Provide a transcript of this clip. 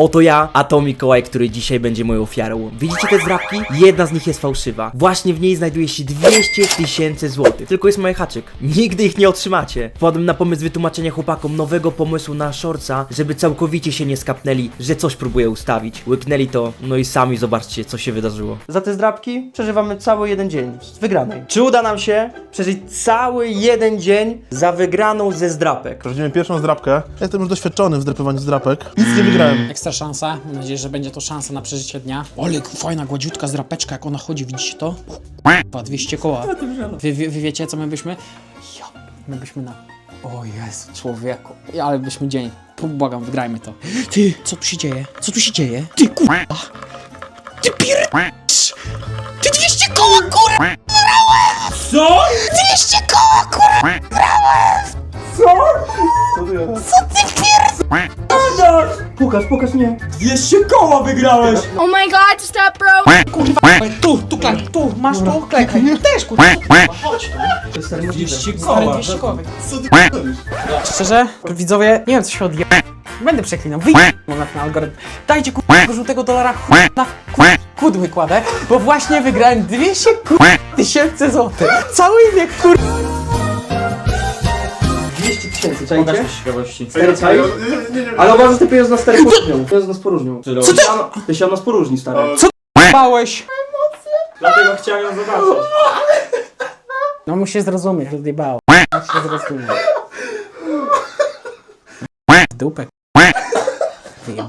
Oto ja, a to Mikołaj, który dzisiaj będzie moją ofiarą. Widzicie te zdrabki? Jedna z nich jest fałszywa. Właśnie w niej znajduje się 200 tysięcy złotych. Tylko jest mały haczyk. Nigdy ich nie otrzymacie. Wpadłem na pomysł wytłumaczenia chłopakom nowego pomysłu na shortsa, żeby całkowicie się nie skapnęli, że coś próbuję ustawić. Łyknęli to, no i sami zobaczcie, co się wydarzyło. Za te zdrabki przeżywamy cały jeden dzień z wygranej. Czy uda nam się przeżyć cały jeden dzień za wygraną ze zdrapek? Przechodzimy pierwszą zdrapkę. Jestem już doświadczony w zdrapywaniu zdrapek. Nic nie wygrałem. Ekstra szansa. Mam nadzieję, że będzie to szansa na przeżycie dnia. Ole, fajna, gładziutka zdrapeczka, jak ona chodzi, widzicie to? Dwa 200 koła. Wy, wy, wy wiecie, co my byśmy? Ja, my byśmy na... O Jezu, człowieku. Ale byśmy dzień. Błagam, wygrajmy to. Ty, co tu się dzieje? Co tu się dzieje? Ty kurwa! Ty pier... Ty 200 koła, kurwa! Co? 200 koła, kurwa! Pokaż, pokaż mnie. 200 koła wygrałeś! Oh my god, stop, bro! Tu, tu, klek, tu, masz tu, klekaj. Też, kurwa. To jest możliwe. 200 Stary, koła. 200 koła. Szczerze, widzowie, nie wiem co się odje... Będę przeklinał, wyjdę na ten algorytm. Dajcie kurwa tego żółtego dolara na kurwa kudły kładę, bo właśnie wygrałem 200 kurwa tysięcy złotych. Cały wiek kurwa. 200 tysięcy, Pokaż czajcie? to z ciekawości. Stary, czaj? Ale uważaj, że te pieniądze nas stary poróżnią. Pieniądze nas poróżnią. Co ty? Ty się nas poróżni, stary. Bałeś. Dlatego chciałem ją zobaczyć. No musisz zrozumieć, że odjebało. Musisz zrozumieć. W Dupę. Wyjeb...